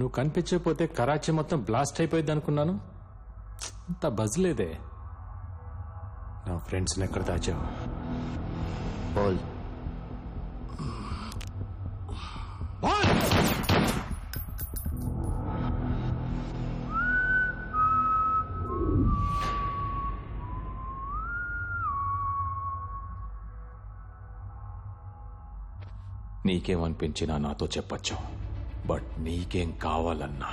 నువ్వు కనిపించకపోతే కరాచీ మొత్తం బ్లాస్ట్ అయిపోయింది అనుకున్నాను. అంత బజ్ లేదే. నా ఫ్రెండ్స్ని ఎక్కడ దాచావు? బోల్! నీకేమనిపించినా నాతో చెప్పచ్చు. బట్ నీకేం కావాలన్నా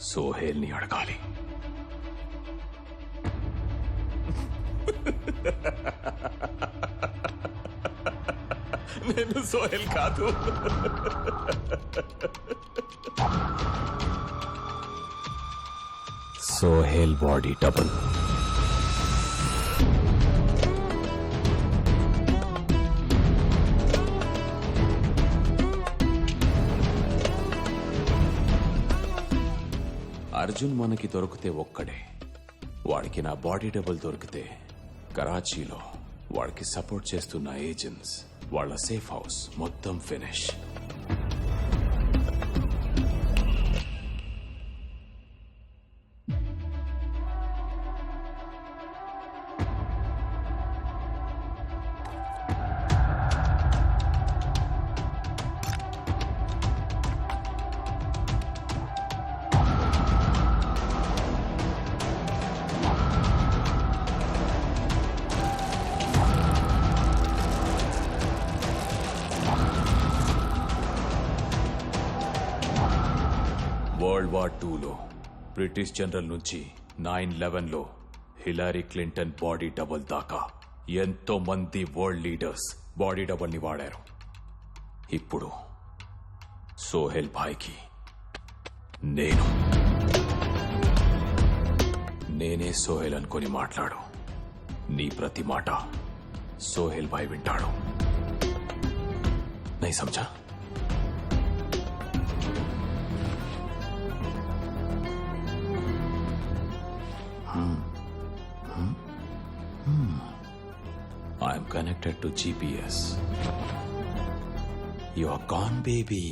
సోహేల్ని అడగాలి. నేను సోహెల్ కాదు. Sohel body double. అర్జున్ మనకి దొరికితే ఒక్కడే. వాడికి నా బాడీ డబుల్ దొరికితే కరాచీలో వాడికి సపోర్ట్ చేస్తున్న ఏజెంట్స్ వాళ్ళ సేఫ్ హౌస్ మొత్తం ఫినిష్. వార్ టూలో బ్రిటిష్ జనరల్ నుంచి నైన్ లెవెన్లో హిలారీ క్లింటన్ బాడీ డబుల్ దాకా ఎంతో మంది వరల్డ్ లీడర్స్ బాడీ డబుల్ని వాడారు. ఇప్పుడు సోహెల్ భాయ్కి నేను. నేనే సోహెల్ అనుకొని మాట్లాడు. నీ ప్రతి మాట సోహెల్ భాయ్ వింటాడు. నై సమझा connected to GPS. You are gone, baby.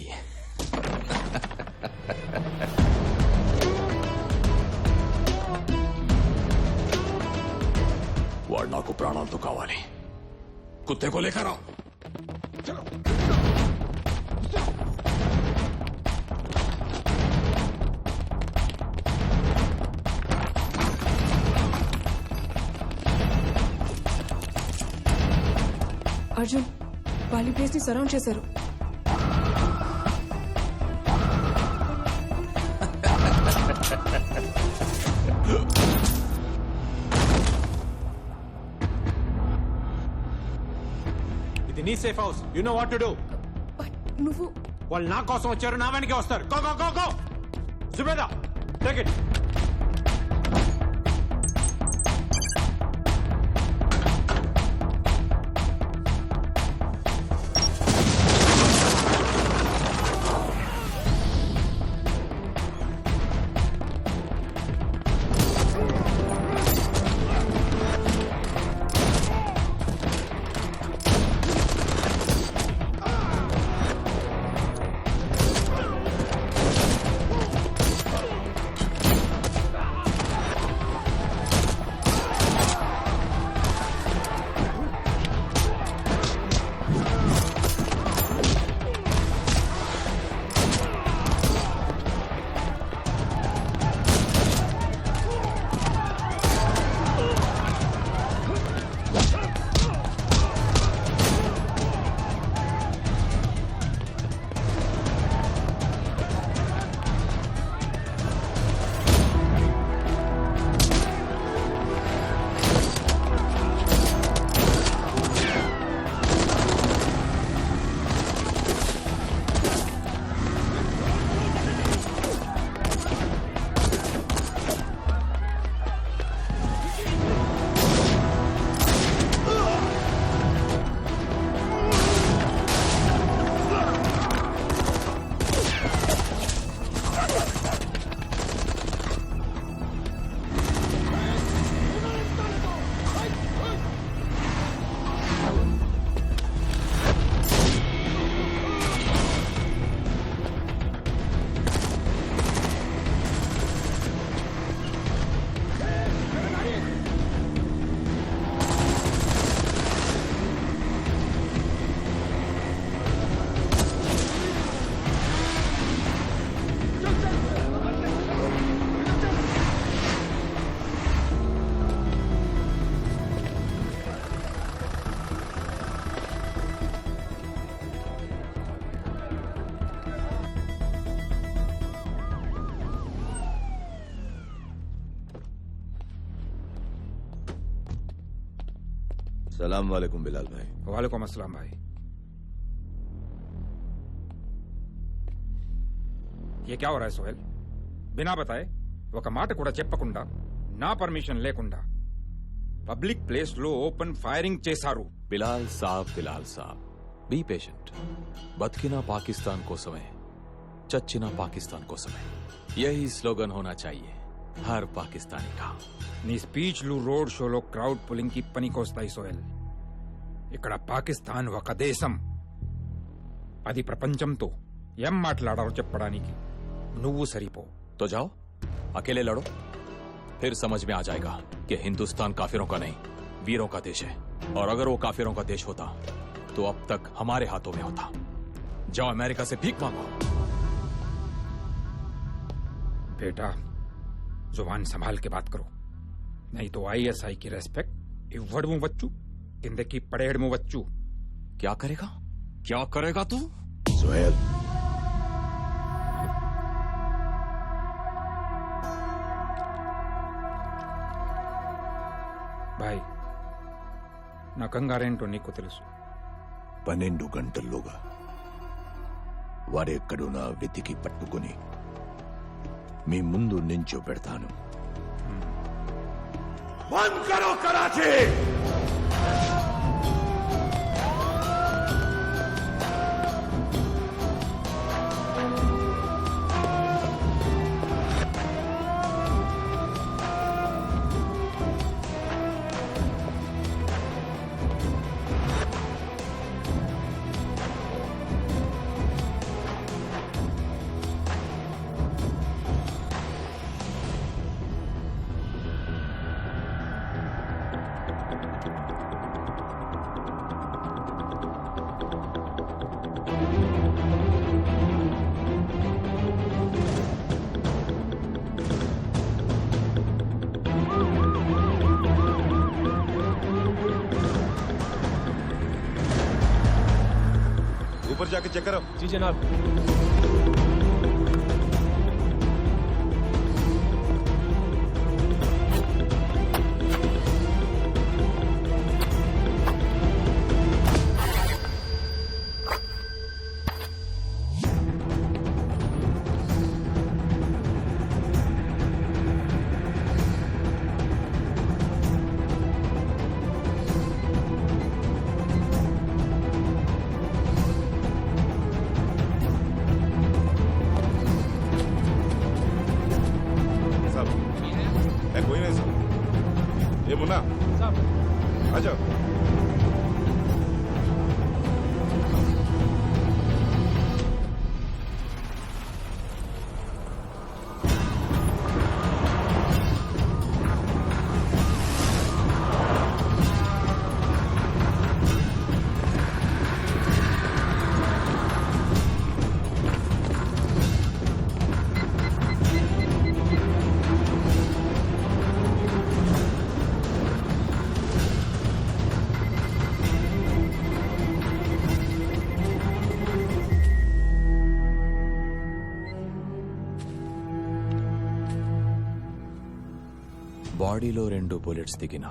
వాడు నాకు ప్రాణాలతో కావాలి కుత్తేకో లేకరా అర్జున్ వాళ్ళ ప్లేస్ని సరౌండ్ చేశారు. ఇది నీ safe house you know what to do నువ్వు వాళ్ళు నా కోసం వచ్చారు నా వెనకే వస్తారు. గో గో గో గో సుబేదా టేక్ ఇట్ सलाम वालेकुम बिलाल भाई वालेकुम अस्सलाम भाई ये क्या हो रहा है सोहेल बिना बताए ఒక మాట కూడా చెప్పకుండా నా పర్మిషన్ లేకుండా పబ్లిక్ ప్లేస్ లో ఓపెన్ ఫైరింగ్ చేశారు బిలాల్ సాబ్ బిలాల్ సాబ్ బీ పేషెంట్ బతికిన పాకిస్తాన్ కోసమే చచ్చిన పాకిస్తాన్ కోసమే యహీ స్లోగన్ హోనా చాహియే హర్ పాకిస్తానీ కా నీ స్పీచ్లు రోడ్ షోలో క్రౌడ్ పులింగ్ కి పనికొస్తాయి సోహెల్ ఇక్కడ పాకిస్తాన్ ఒక దేశం అది ప్రపంచంతో ఏం మాట్లాడారో చెప్పడానికి నువ్వు సరిపో तो जाओ अकेले लड़ो फिर समझ में आ जाएगा कि हिंदुस्तान काफिरों का नहीं वीरों का देश है और अगर वो काफिरों का देश होता तो अब तक हमारे हाथों में होता जाओ अमेरिका से भीख मांगो बेटा जुबान संभाल के बात करो नहीं तो ఐఎస్ఐ కి రెస్పెక్ట్ ఇవ్వడము వచ్చు కిందకి పడేయడము వచ్చు क्या करेगा क्या करेगा तू सुहेल బాయ్ నా కంగారేంటో నీకు తెలుసు పన్నెండు గంటల్లోగా వాడెక్కడున్నా వెతికి పట్టుకుని మీ ముందు నించో పెడతాను బంద్ కరో కరాచీ! ऊपर जाके चेक करो। जी जनाब। బాడీలో రెండు బుల్లెట్స్ దిగిన.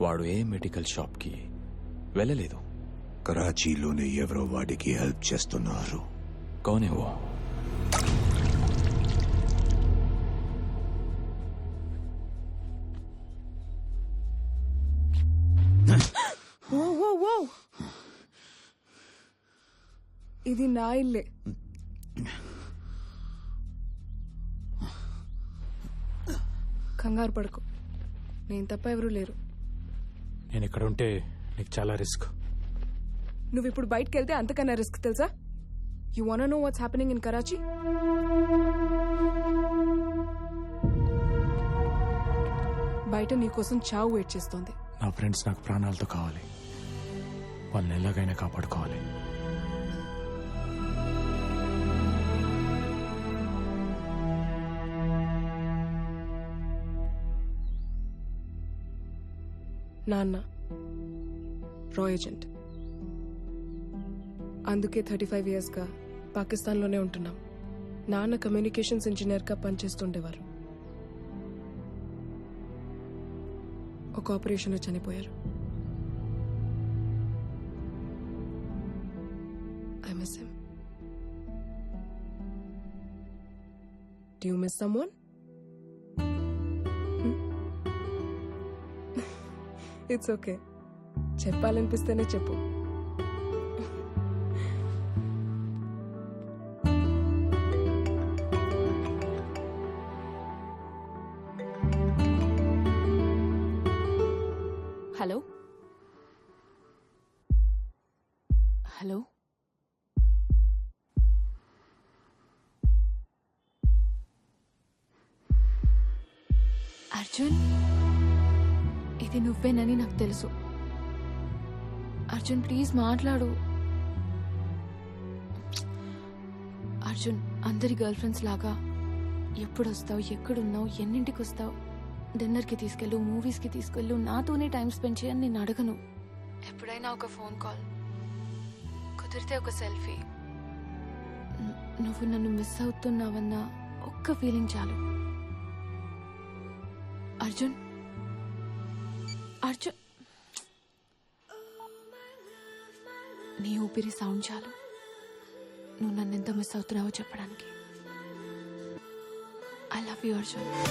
వాడు ఏ మెడికల్ షాప్కి వెళ్ళలేదు. కరాచీలోనే ఎవరో వాడికి హెల్ప్ చేస్తున్నారు. కౌనే ఓ. ఓ ఓ ఓ ఇది నా ఇల్లే. కంగారు పడకు. నేను తప్ప ఎవరూ లేరు. నేను ఇక్కడ ఉంటే నీకు చాలా రిస్క్. నువ్వు ఇప్పుడు బయటకు వెళ్తే అంతకన్నా రిస్క్ తెలుసా? You want know what's happening in Karachi బయట నీకోసం చావు వెయిట్ చేస్తోంది. నా ఫ్రెండ్స్ నాకు ప్రాణాలతో కావాలి. వాళ్ళని ఎలాగైనా కాపాడుకోవాలి. నాన్న. రా ఏజెంట్ అందుకే థర్టీ ఫైవ్ ఇయర్స్గా పాకిస్తాన్లోనే ఉంటున్నాం. నాన్న కమ్యూనికేషన్స్ ఇంజనీర్గా పనిచేస్తుండేవారు. ఒక ఆపరేషన్లో చనిపోయారు. I miss him. Do you miss it's okay చెప్పాలనిపిస్తేనే చెప్పు. హలో? హలో? అర్జున్? ఇది నువ్వేనని నాకు తెలుసు. అర్జున్ ప్లీజ్ మాట్లాడు. అర్జున్ అందరి గర్ల్ ఫ్రెండ్స్ లాగా ఎప్పుడు వస్తావు ఎక్కడున్నావు ఎన్నింటికి వస్తావు డిన్నర్కి తీసుకెళ్ళు మూవీస్కి తీసుకెళ్ళు నాతోనే టైం స్పెండ్ చేయని నేను అడగను. ఎప్పుడైనా ఒక ఫోన్ కాల్ కుదిరితే ఒక సెల్ఫీ. నువ్వు నన్ను మిస్ అవుతున్నావన్న ఒక్క ఫీలింగ్ చాలు. అర్జున్ అర్జున్ నీ ఊపిరి సౌండ్ చాలు. నువ్వు నన్ను ఎంత మిస్ అవుతున్నావో చెప్పడానికి. I love you Arjun.